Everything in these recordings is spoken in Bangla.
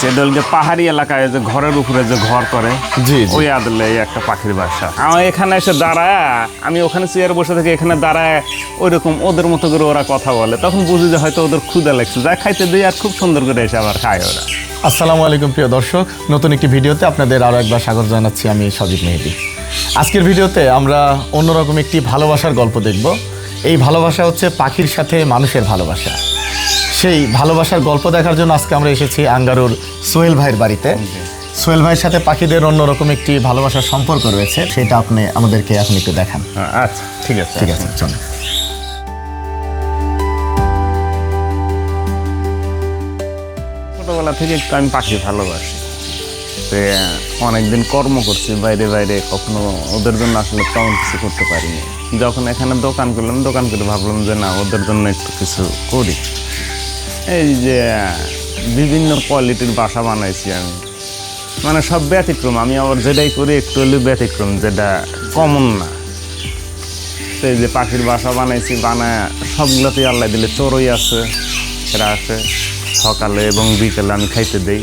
সেদলকে পাহাড়ি এলাকায় যে ঘরের উপরে যে ঘর করে জি। ওই আদলে এই একটা পাখির বাসা। আমার এখানে এসে দাঁড়ায় আমি ওখানে চেয়ার বসে থেকে এখানে দাঁড়ায় ওই রকম ওদের মতো করে ওরা কথা বলে। তখন বুঝি যে হয়তো ওদের ক্ষুদা লাগছে। যা খাইতে দিই আর খুব সুন্দর করে এসে আবার খায় ওরা। আসসালামু আলাইকুম প্রিয় দর্শক নতুন একটি ভিডিওতে আপনাদের আরও একবার স্বাগত জানাচ্ছি আমি সজীব মেহেদি। আজকের ভিডিওতে আমরা অন্যরকম একটি ভালোবাসার গল্প দেখব। এই ভালোবাসা হচ্ছে পাখির সাথে মানুষের ভালোবাসা। সেই ভালোবাসার গল্প দেখার জন্য আজকে আমরা এসেছি আঙ্গারুর সোহেল ভাইয়ের বাড়িতে। সোহেল ভাইয়ের সাথে পাখিদের অন্যরকম একটি ভালোবাসার সম্পর্ক রয়েছে সেটা আপনি আমাদেরকে এখন একটু দেখান। হ্যাঁ, আচ্ছা ঠিক আছে ঠিক আছে চলুন। ছোটবেলা থেকে একটু আমি পাখি ভালোবাসি। তো অনেকদিন কর্ম করছি, বাইরে বাইরে কখনো ওদের জন্য আসলে তেমন কিছু করতে পারিনি। যখন এখানে দোকান করলাম, দোকান করে ভাবলাম যে না, ওদের জন্য একটু কিছু করি। এই যে বিভিন্ন কোয়ালিটির বাসা বানাইছি আমি। মানে সব ব্যতিক্রম, আমি আবার যেটাই করি একটু হলেও ব্যতিক্রম, যেটা কমন না। সেই যে পাখির বাসা বানাইছি, বানায় সবগুলোতেই আল্লাহ দিলে চড়ই আছে, এরা আসে সকালে এবং বিকেলে আমি খাইতে দেই।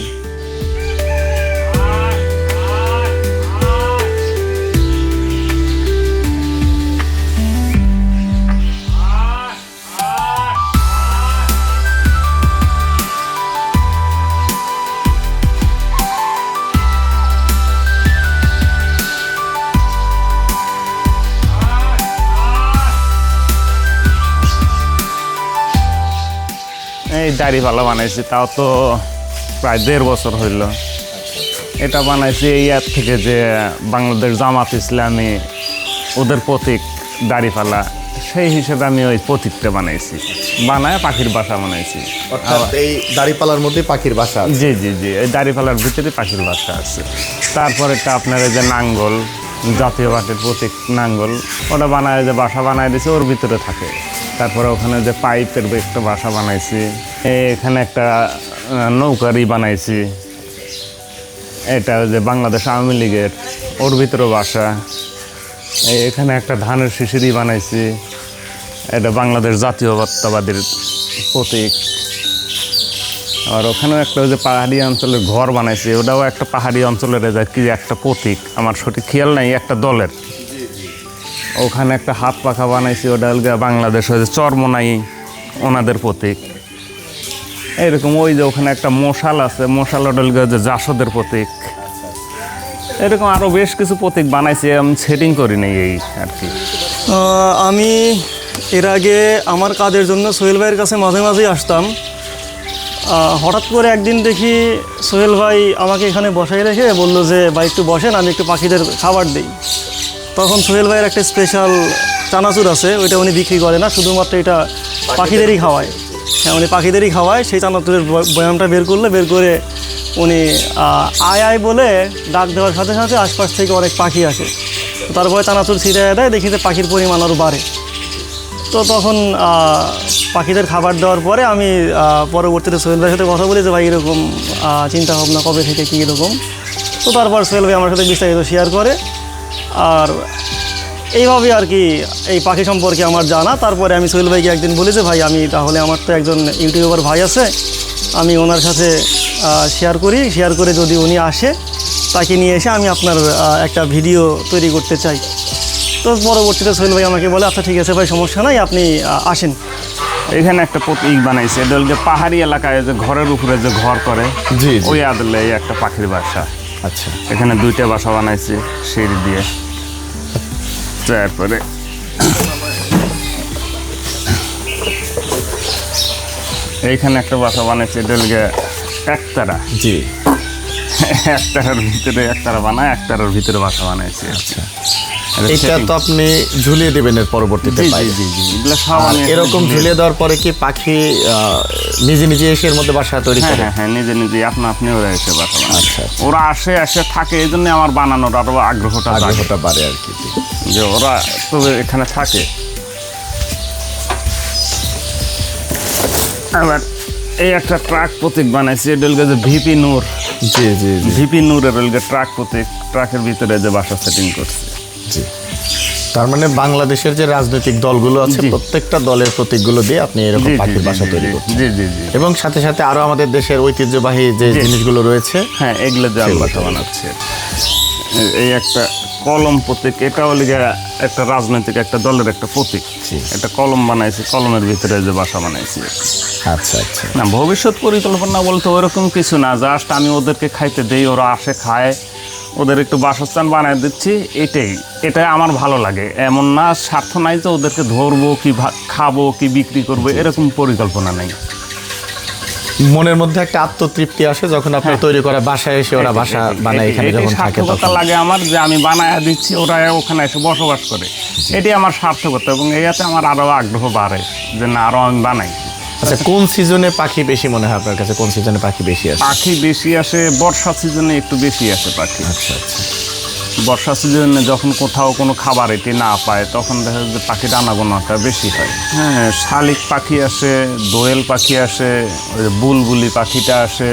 এই দাড়িপাল্লা বানাইছি তাও তো প্রায় দেড় বছর হইল। এটা বানাইছি এই ইয়ার থেকে যে বাংলাদেশ জামাত ইসলামী ওদের প্রতীক দাড়িপাল্লা সেই হিসেবে আমি ওই প্রতীকটা বানাইছি। বানায় পাখির বাসা বানাইছি। অর্থাৎ এই দাড়িপালার মধ্যে পাখির বাসা জি জি জি এই দাড়িপাল্লার ভিতরে পাখির বাসা আছে। তারপরেটা আপনার এই যে নাঙ্গল জাতীয় পাখির প্রতীক নাঙ্গল ওটা বানায় যে বাসা বানায় দিয়েছে ওর ভিতরে থাকে। তারপরে ওখানে যে পাইপের একটা বাসা বানাইছি, এখানে একটা নৌকারি বানাইছি। এটা যে বাংলাদেশ আওয়ামী লীগের ওর ভিতরে বাসা। এখানে একটা ধানের শিশিরি বানাইছি। এটা বাংলাদেশ জাতীয়তাবাদীর প্রতীক। আর ওখানেও একটা যে পাহাড়ি অঞ্চলের ঘর বানাইছে। ওটাও একটা পাহাড়ি অঞ্চলের যে কি একটা প্রতীক? আমার সঠিক খেয়াল নাই, একটা দলের। ওখানে একটা হাত পাখা বানাইছি, ওটা হল বাংলাদেশ যে চর্মনাই ওনাদের প্রতীক। এরকম ওই যে ওখানে একটা মশাল আছে, মশাল ওটা যে জাসদের প্রতীক। এরকম আরও বেশ কিছু প্রতীক বানাইছি, আমি সেটিং করি নাই এই আর কি। আমি এর আগে আমার কাজের জন্য সোহেল ভাইয়ের কাছে মাঝে মাঝেই আসতাম। হঠাৎ করে একদিন দেখি সোহেল ভাই আমাকে এখানে বসাই রেখে বলল যে, ভাই, একটু বসেন, আমি একটু পাখিদের খাবার দিই। তখন সোহেল ভাইয়ের একটা স্পেশাল চানাচুর আছে ওইটা উনি বিক্রি করে না শুধুমাত্র এটা পাখিদেরই খাওয়ায়। হ্যাঁ উনি পাখিদেরই খাওয়ায় সেই চানাচুরের বয়ামটা বের করলে বের করে উনি আয় আয় বলে ডাক দেওয়ার সাথে সাথে আশপাশ থেকে অনেক পাখি আসে। তারপরে চানাচুর ছিটিয়ে দেয় দেখি যে পাখির পরিমাণ আরও বাড়ে। তো তখন পাখিদের খাবার দেওয়ার পরে আমি পরবর্তীতে সোহেল ভাইয়ের সাথে কথা বলি যে ভাই এরকম আহ, চিন্তা ভাবনা কবে থেকে কী এরকম? তো তারপর সোহেল ভাই আমার সাথে বিস্তারিত শেয়ার করে। আর এইভাবে আর কি এই পাখি সম্পর্কে আমার জানা। তারপরে আমি সোহেল ভাইকে একদিন বলি যে ভাই আমি তাহলে আমার তো একজন ইউটিউবার ভাই আছে। আমি ওনার সাথে শেয়ার করি। শেয়ার করে যদি উনি আসে তাকে নিয়ে এসে আমি আপনার একটা ভিডিও তৈরি করতে চাই। তো পরবর্তীতে সোহেল ভাই আমাকে বলে আচ্ছা ঠিক আছে ভাই সমস্যা নাই আপনি আসেন। এখানে একটা প্রতীক বানাইছে এটা পাহাড়ি এলাকায় যে ঘরের উপরে যে ঘর করে জি ওই আদলে এই একটা পাখির বাসা। আচ্ছা। এখানে দুইটা বাসা বানাইছি সিঁড়ি দিয়ে। তারপরে এইখানে একটা বাসা বানাইছে ডেলগে একতারা। জি। একতারার ভিতরে একতারা বানায় একতারার ভিতরে বাসা বানাইছে। আচ্ছা। এটা তো আপনি ঝুলিয়ে দেবেন এর পরবর্তীতে জি জি জি জি এগুলো সব আমি এরকম ঝুলিয়ে- দেওয়ার পরে কি পাখি নিজে নিজে এসে এর মধ্যে বাসা তৈরি হ্যাঁ করে? হ্যাঁ হ্যাঁ নিজে নিজে আপনা আপনি ওরা এসে বাসা। আচ্ছা আচ্ছা। ওরা আসে আসে থাকে এই জন্য আমার বানানোর আরও আগ্রহটা। আগ্রহটা বাড়ে আর কি। যে ওরা তো এখানে থাকে। আবার এই একটা ট্রাক প্রতীক বানাইছি এটা হলো যে ভিপি নূর। জি জি জি। ভিপি নূরের হলো ট্রাক প্রতীক। ট্রাকের ভিতরে যে বাসা সেটিং করছে। জি। তার মানে বাংলাদেশের যে রাজনৈতিক দলগুলো আছে প্রত্যেকটা দলের প্রতীকগুলো দিয়ে আপনি এরকম পাখির বাসা তৈরি করছেন। জি জি জি। এবং সাথে সাথে আরও আমাদের দেশের ঐতিহ্যবাহী যে জিনিসগুলো রয়েছে হ্যাঁ এগুলো যে বানাচ্ছে। এই- এই একটা কলম প্রতীক এটাও লিগে একটা রাজনৈতিক একটা দলের একটা প্রতীক। একটা কলম বানাইছি কলমের ভিতরে যে বাসা বানাইছি। আচ্ছা আচ্ছা। না ভবিষ্যৎ পরিকল্পনা বলতে ওরকম কিছু না জাস্ট আমি ওদেরকে খাইতে দেই ওরা আসে খায় ওদের একটু বাসস্থান বানিয়ে দিচ্ছি এটাই। এটাই আমার ভালো লাগে। এমন না স্বার্থ নাই যে ওদেরকে ধরবো কি খাব কি বিক্রি করব এরকম পরিকল্পনা নেই। মনের মধ্যে একটা আত্মতৃপ্তি আসে যখন আপনি তৈরি করা বাসায় এসে ওরা বাসা বানায় এখানে যখন থাকে তখন। লাগে আমার যে আমি বানায় দিচ্ছি ওরা ওখানে এসে বসবাস করে। এটি আমার সার্থকতা এবং এতে আমার আরও আগ্রহ বাড়ে যে না আরও আমি বানাই। আচ্ছা কোন সিজনে পাখি বেশি মনে হয় আপনার কাছে? কোন সিজনে পাখি বেশি আসে? পাখি বেশি আসে বর্ষা সিজনে একটু বেশি আসে পাখি। আচ্ছা আচ্ছা। বর্ষা সিজনে যখন কোথাও কোনো খাবার এটি না পায় তখন দেখা যায় যে পাখির আনাগোনাটা বেশি হয়। হ্যাঁ শালিক পাখি আসে দোয়েল পাখি আসে ওই যে বুলবুলি পাখিটা আসে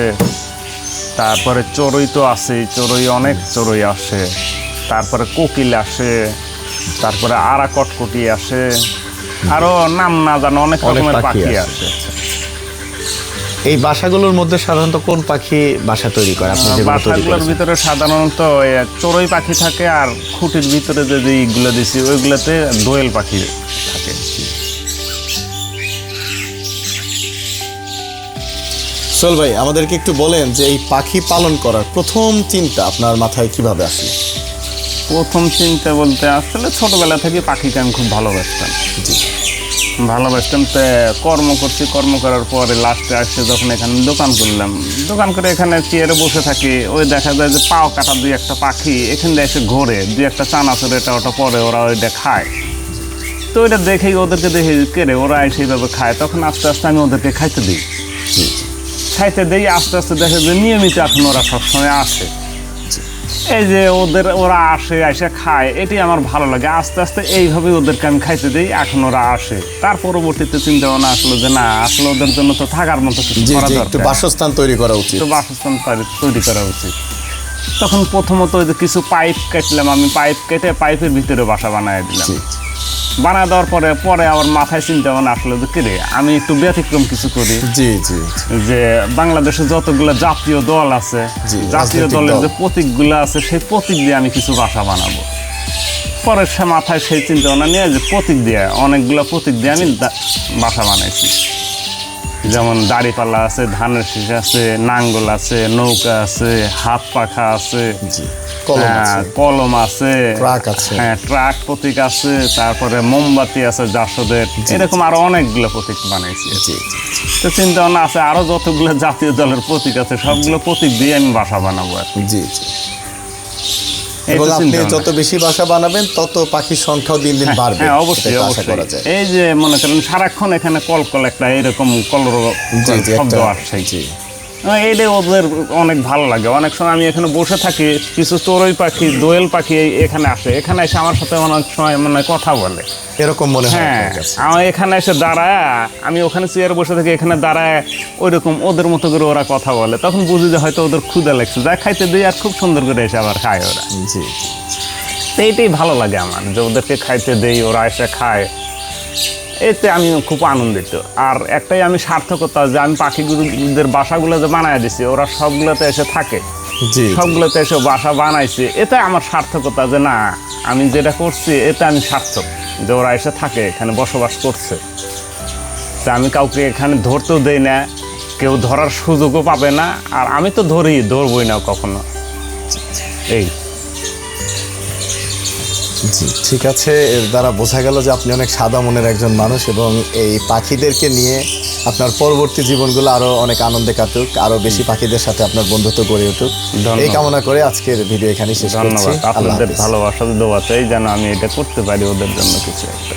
তারপরে চড়ুই তো আছেই চড়ুই অনেক চড়ুই আসে তারপরে কোকিল আসে তারপরে আরা কটকটি আসে আরও নাম না জানো অনেক রকমের পাখি আসে। আসে এই বাসাগুলোর মধ্যে সাধারণত কোন পাখি বাসা তৈরি করে? আপনি বাসাগুলোর ভিতরে সাধারণত চড়ুই পাখি থাকে আর খুঁটির ভিতরে যে যে ইগুলো দিছি ওইগুলোতে দোয়েল পাখি থাকে। সোহেল ভাই আমাদেরকে একটু বলেন যে এই পাখি পালন করার প্রথম চিন্তা আপনার মাথায় কীভাবে আসলো প্রথম চিন্তা বলতে আসলে ছোটবেলা থেকে পাখিকে আমি খুব ভালোবাসতাম। জি। ভালোবাসতাম তো কর্ম করছি কর্ম করার পরে লাস্টে আসছে যখন এখানে দোকান করলাম দোকান করে এখানে চেয়ারে বসে থাকি ওই দেখা যায় যে পাও কাটা দুই একটা পাখি এখান দিয়ে এসে ঘোরে দুই একটা চানাচুর এটা ওটা পরে ওরা ওইটা খায়। তো ওইটা দেখেই ওদেরকে দেখে কেড়ে ওরা সেইভাবে খায় তখন আস্তে আস্তে আমি ওদেরকে খাইতে দিই। খাইতে দিই আস্তে আস্তে দেখে যে নিয়মিত এখন ওরা সবসময় আসে। এই যে ওদের ওরা আসে এসে খায় এটি আমার ভালো লাগে। আস্তে আস্তে এইভাবে ওদেরকে আমি খাইতে দিই এখন ওরা আসে। তার পরবর্তীতে চিন্তা ভাবনা আসলো যে না আসলে ওদের জন্য তো থাকার মতো কিছু করা দরকার। বাসস্থান তৈরি করা উচিত। বাসস্থান তৈরি- তৈরি করা উচিত। তখন প্রথমত ওই যে কিছু পাইপ কাটলাম আমি পাইপ কেটে পাইপের ভিতরে বাসা বানায় দিলাম। বানায় দেওয়ার পরে পরে আমার মাথায় চিন্তা ভাবনা আসলো যে কিরে আমি একটু ব্যতিক্রম কিছু করি। জি জি যে বাংলাদেশে যতগুলো জাতীয় দল আছে জাতীয় দলের যে প্রতীকগুলো আছে সেই প্রতীক দিয়ে আমি কিছু বাসা বানাবো। পরে সে মাথায় সেই চিন্তা ভাবনা নিয়ে যে প্রতীক দিয়ে অনেকগুলো প্রতীক দিয়ে আমি বাসা বানাইছি। যেমন দাড়িপাল্লা আছে ধানের শীষ আছে নাঙ্গল আছে নৌকা আছে হাত পাখা আছে। জি। কলম হ্যাঁ, আছে। ট্রাক আছে। হ্যাঁ ট্রাক প্রতীক আছে তারপরে মোমবাতি আছে জাসদের এরকম আরও অনেকগুলো প্রতীক বানাইছি। তো চিন্তা ভাবনা আছে আরও যতগুলো জাতীয় দলের প্রতীক আছে সবগুলো প্রতীক দিয়ে আমি বাসা বানাবো আর। জি জি। এবং আপনি যত বেশি বাসা বানাবেন তত পাখির সংখ্যাও দিন দিন বাড়বে। হ্যাঁ অবশ্যই অবশ্যই। এই যে মনে করেন সারাক্ষণ এখানে কল কল একটা এরকম কলর শব্দ আসছে। জি। এইটাই ওদের অনেক ভালো লাগে। অনেক সময় আমি এখানে বসে থাকি কিছু চড়ুই পাখি দোয়েল পাখি এখানে আসে। এখানে এসে আমার সাথে অনেক সময় মানে কথা বলে। এরকম মনে হয় হ্যাঁ আমার এখানে এসে দাঁড়ায় আমি ওখানে চেয়ারে বসে থাকি এখানে দাঁড়ায় ওই রকম ওদের মতো করে ওরা কথা বলে। তখন বুঝি যে হয়তো ওদের ক্ষুদা লাগছে। যা খাইতে দিই আর খুব সুন্দর করে এসে আবার খায় ওরা। জি। এইটাই ভালো লাগে আমার যে ওদেরকে খাইতে দেই ওরা এসে খায়। এতে আমি খুব আনন্দিত। আর একটাই আমি সার্থকতা যে আমি পাখিগুলোদের বাসাগুলো যে বানায় দিছি ওরা সবগুলোতে এসে থাকে। সবগুলোতে এসে বাসা বানাইছে এতে আমার সার্থকতা যে না আমি যেটা করছি এতে আমি সার্থক যে ওরা এসে থাকে এখানে বসবাস করছে। তা আমি কাউকে এখানে ধরতেও দেই না কেউ ধরার সুযোগও পাবে না আর আমি তো ধরি ধরবই না কখনো। এই। জি। ঠিক আছে এর দ্বারা বোঝা গেল যে আপনি অনেক সাদা মনের একজন মানুষ এবং এই পাখিদেরকে নিয়ে আপনার পরবর্তী জীবনগুলো আরও অনেক আনন্দে কাটুক আরও বেশি পাখিদের সাথে আপনার বন্ধুত্ব গড়ে উঠুক। এই কামনা করে আজকের ভিডিও এখানে শেষ করছি। ধন্যবাদ। আপনাদের ভালোবাসা দোয়া চাই যেন আমি এটা করতে পারি ওদের জন্য কিছু একটা।